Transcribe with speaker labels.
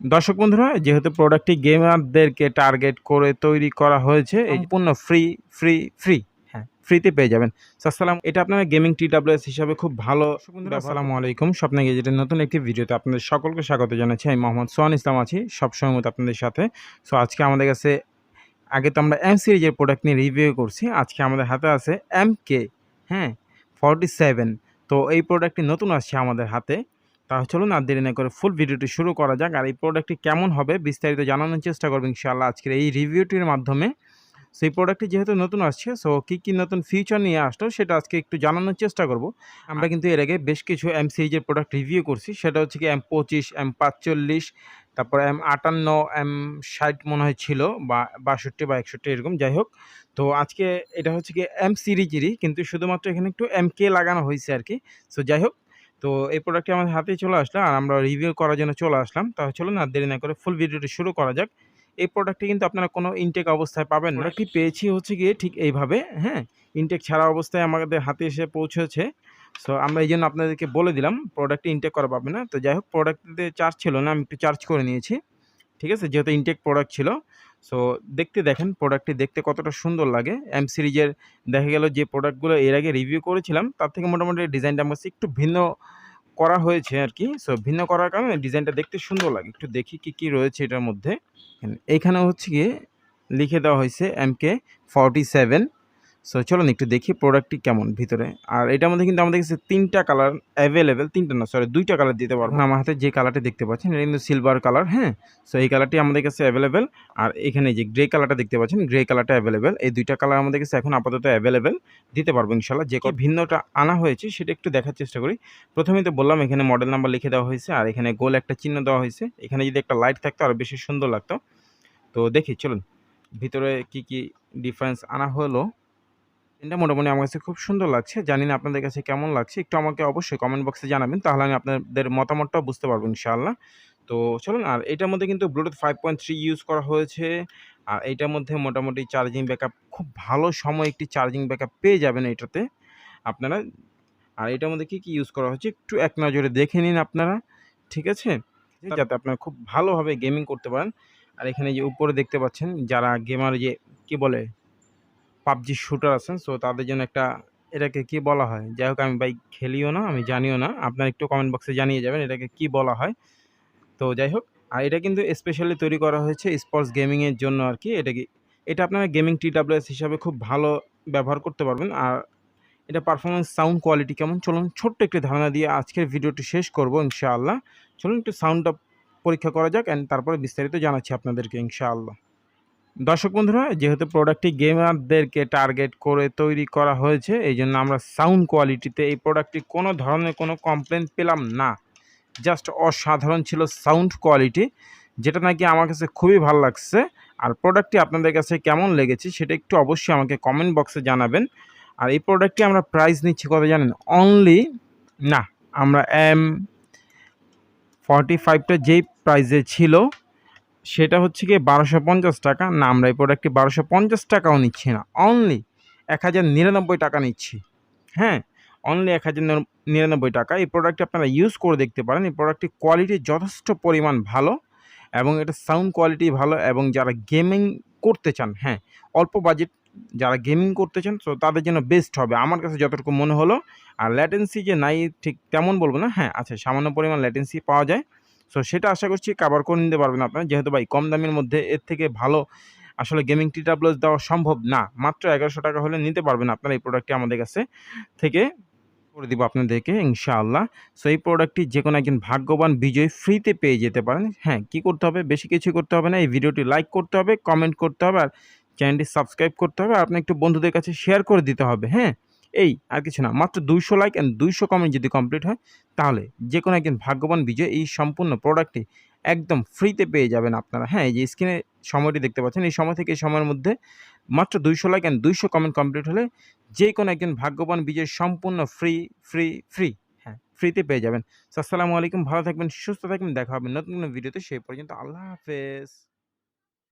Speaker 1: দর্শক বন্ধুরা যেহেতু প্রোডাক্টটি গেমারদেরকে টার্গেট করে তৈরি করা হয়েছে এই পূর্ণ ফ্রি ফ্রি ফ্রি হ্যাঁ ফ্রিতে পেয়ে যাবেন। আসসালাম এটা আপনারা গেমিং টি ডাব্লিউএস হিসাবে খুব ভালো আসসালামু আলাইকুম। স্বপ্নে গেজেটের নতুন একটি ভিডিওতে আপনাদের সকলকে স্বাগত জানাচ্ছি। আমি মোহাম্মদ সোহান ইসলাম আছি সবসময় মতো আপনাদের সাথে। সো আজকে আমাদের কাছে আগে তো আমরা এম সিরিজের প্রোডাক্ট নিয়ে রিভিউ করছি। আজকে আমাদের হাতে আছে এম কে হ্যাঁ ফর্টি সেভেন তো এই প্রোডাক্টটি নতুন আসছে আমাদের হাতে। তাহলে চলুন আর দেরি না করে ফুল ভিডিওটি শুরু করা যাক আর এই প্রোডাক্টটি কেমন হবে বিস্তারিত জানানোর চেষ্টা করব ইনশাআল্লাহ আজকের এই রিভিউটির মাধ্যমে। সো এই প্রোডাক্টটি যেহেতু নতুন আসছে সো কী কী নতুন ফিউচার নিয়ে আসলো সেটা আজকে একটু জানানোর চেষ্টা করব। আমরা কিন্তু এর আগে বেশ কিছু এম সিরিজের প্রোডাক্ট রিভিউ করছি, সেটা হচ্ছে কি এম পঁচিশ এম পাঁচচল্লিশ, তারপর এম আটান্ন এম ষাট মনে হয় ছিল, বা বাষট্টি বা একষট্টি এরকম, যাই হোক। তো আজকে এটা হচ্ছে কি এম সিরিজেরই কিন্তু শুধুমাত্র এখানে একটু এম কে লাগানো হয়েছে আর কি। সো যাই হোক তো এই প্রোডাক্টটি আমাদের হাতেই চলে আসলো আর আমরা রিভিউ করার জন্য চলে আসলাম। তাহলে চলুন আর দেরি না করে ফুল ভিডিওটি শুরু করা যাক। এই প্রোডাক্টটি কিন্তু আপনারা কোনো ইনটেক অবস্থায় পাবেন না। প্রোডাক্টটি পেয়েছি হচ্ছে গিয়ে ঠিক এইভাবে হ্যাঁ? ইনটেক ছাড়া অবস্থায় আমাদের হাতে এসে পৌঁছেছে। সো আমরা এই জন্য আপনাদেরকে বলে দিলাম প্রোডাক্টটি ইনটেক করা পাবে না। তো যাই হোক প্রোডাক্টটিতে চার্জ ছিল না, আমি একটু চার্জ করে নিয়েছি। ঠিক আছে? যেহেতু ইনটেক প্রোডাক্ট ছিল সো দেখতে দেখেন প্রোডাক্টটি দেখতে কতটা সুন্দর লাগে। এম সিরিজের দেখা গেল যে প্রোডাক্টগুলো এর আগে রিভিউ করেছিলাম, তার থেকে মোটামুটি ডিজাইনটা আমার একটু ভিন্ন করা হয়েছে আর কি সো ভিন্ন করার কারণে ডিজাইনটা দেখতে সুন্দর লাগে। একটু দেখি কি কি রয়েছে এটার মধ্যে। এখানে হচ্ছে গিয়ে লিখে দেওয়া হয়েছে M K forty seven so চলুন একটু দেখি প্রোডাক্টটি কেমন ভিতরে। আর এটার মধ্যে কিন্তু আমাদের কাছে তিনটা কালার অ্যাভেলেবেল তিনটা না সরি দুইটা কালার দিতে পারব। আমার হাতে যে কালারটি দেখতে পাচ্ছেন, এটা কিন্তু সিলভার কালার হ্যাঁ? সো এই কালারটি আমাদের কাছে অ্যাভেলেবেল আর এখানে যে গ্রে কালারটা দেখতে পাচ্ছেন গ্রে কালারটা অ্যাভেলেবেল এই দুইটা কালার আমাদের কাছে এখন আপাতত অ্যাভেলেবেল দিতে পারব ইনশাল্লাহ যে ভিন্নটা আনা হয়েছে, সেটা একটু দেখার চেষ্টা করি। প্রথমেই তো বললাম, এখানে মডেল নাম্বার লিখে দেওয়া হয়েছে। আর এখানে গোল একটা চিহ্ন দেওয়া হয়েছে। এখানে যদি একটা লাইট থাকতো আরও বেশি সুন্দর লাগতো। তো দেখি, চলুন। ভিতরে কি কি ডিফারেন্স আনা হলো? এটা মোটামুটি আমার কাছে খুব সুন্দর লাগছে। জানি না আপনাদের কাছে কেমন লাগছে। একটু আমাকে অবশ্যই কমেন্ট বক্সে জানাবেন তাহলে আমি আপনাদের মতামতটাও বুঝতে পারব ইনশাআল্লাহ। তো চলুন আর এটার মধ্যে কিন্তু Bluetooth five point three use করা হয়েছে। আর এইটার মধ্যে মোটামুটি চার্জিং ব্যাকআপ খুব ভালো সময় একটি চার্জিং ব্যাকআপ পেয়ে যাবেন এটাতে আপনারা। আর এটার মধ্যে কী কী ইউজ করা হচ্ছে একটু এক নজরে দেখে নিন আপনারা ঠিক আছে? যাতে আপনারা খুব ভালোভাবে গেমিং করতে পারেন। আর এখানে যে উপরে দেখতে পাচ্ছেন যারা গেমার যে কি বলে? পাবজি শুটার আছেন সো তাদের জন্য একটা এটাকে কি বলা হয়? যাই হোক, আমি ভাই খেলিও না, আমি জানিও না। আপনারা একটু কমেন্ট বক্সে জানিয়ে যাবেন এটাকে কি বলা হয়। তো যাই হোক, আর এটা কিন্তু স্পেশালি তৈরি করা হয়েছে স্পোর্টস গেমিংয়ের জন্য আর কি। এটা কি, এটা আপনারা গেমিং টি ডাব্লিউএস হিসাবে খুব ভালো ব্যবহার করতে পারবেন। আর এটা পারফরমেন্স সাউন্ড কোয়ালিটি কেমন? চলুন ছোট্ট একটি ধারণা দিয়ে আজকের ভিডিওটি শেষ করব ইনশাআল্লাহ। চলুন একটু সাউন্ডটা পরীক্ষা করা যাক অ্যান্ড তারপরে বিস্তারিত জানাচ্ছি আপনাদেরকে ইনশাআল্লাহ। দর্শক বন্ধুরা, যেহেতু প্রোডাক্টটি গেমারদেরকে টার্গেট করে তৈরি করা হয়েছে, এই জন্য আমরা সাউন্ড কোয়ালিটিতে এই প্রোডাক্টটি কোনো ধরনের কোনো কমপ্লেন পেলাম না। জাস্ট অসাধারণ ছিল সাউন্ড কোয়ালিটি যেটা নাকি আমার কাছে খুবই ভালো লাগছে। আর প্রোডাক্টটি আপনাদের কাছে কেমন লেগেছে সেটা একটু অবশ্যই আমাকে কমেন্ট বক্সে জানাবেন। আর এই প্রোডাক্টটি আমরা প্রাইস নিচ্ছি কত জানেন? অনলি না, আমরা এম ফর্টি ফাইভটা যেই প্রাইসে ছিল সেটা হচ্ছে গিয়ে বারোশো পঞ্চাশ টাকা। না, আমরা এই প্রোডাক্টটি বারোশো পঞ্চাশ টাকাও নিচ্ছি না। অনলি এক হাজার নিরানব্বই টাকা নিচ্ছি। হ্যাঁ অনলি এক হাজার নিরানব্বই টাকা। এই প্রোডাক্টটি আপনারা ইউজ করে দেখতে পারেন। এই প্রোডাক্টটির কোয়ালিটি যথেষ্ট পরিমাণ ভালো এবং এটা সাউন্ড কোয়ালিটি ভালো এবং যারা গেমিং করতে চান হ্যাঁ অল্প বাজেট যারা গেমিং করতে চান তো তাদের জন্য বেস্ট হবে। আমার কাছে যতটুকু মনে হলো, আর ল্যাটেন্সি যে নাই ঠিক তেমন বলব না। হ্যাঁ আচ্ছা সামান্য পরিমাণ ল্যাটেন্সি পাওয়া যায়। সো সেটা আশা করছি কাবার করে নিতে পারবেন আপনারা। যেহেতু ভাই, কম দামের মধ্যে এর থেকে ভালো আসলে গেমিং টি টাবলেস দেওয়া সম্ভব না। মাত্র এগারোশো টাকা হলে নিতে পারবেন আপনারা এই প্রোডাক্টটি আমাদের কাছে থেকে। করে দিব আপনাদেরকে, ইনশাআল্লাহ। সো এই প্রোডাক্টটি যে কোনো একজন ভাগ্যবান বিজয় ফ্রিতে পেয়ে যেতে পারেন। হ্যাঁ কি করতে হবে? বেশি কিছু করতে হবে না। এই ভিডিওটি লাইক করতে হবে কমেন্ট করতে হবে আর চ্যানেলটি সাবস্ক্রাইব করতে হবে। আপনি একটু বন্ধুদের কাছে শেয়ার করে দিতে হবে হ্যাঁ? এই আর কিছু না, মাত্র দুইশো লাইক অ্যান্ড দুইশো কমেন্ট যদি কমপ্লিট হয়, তাহলে যে কোনো একজন ভাগ্যবান বিজয় এই সম্পূর্ণ প্রোডাক্টটি একদম ফ্রিতে পেয়ে যাবেন আপনারা। হ্যাঁ এই যে স্ক্রিনে সময়টি দেখতে পাচ্ছেন, এই সময় থেকে এই সময়ের মধ্যে মাত্র দুইশো লাইক অ্যান্ড দুইশো কমেন্ট কমপ্লিট হলে যে কোনো একজন ভাগ্যবান বিজয় সম্পূর্ণ ফ্রি ফ্রি ফ্রি হ্যাঁ ফ্রিতে পেয়ে যাবেন। আসসালামু আলাইকুম, ভালো থাকবেন, সুস্থ থাকবেন, দেখা হবে নতুন কোনো ভিডিওতে সেই পর্যন্ত আল্লাহ হাফেজ।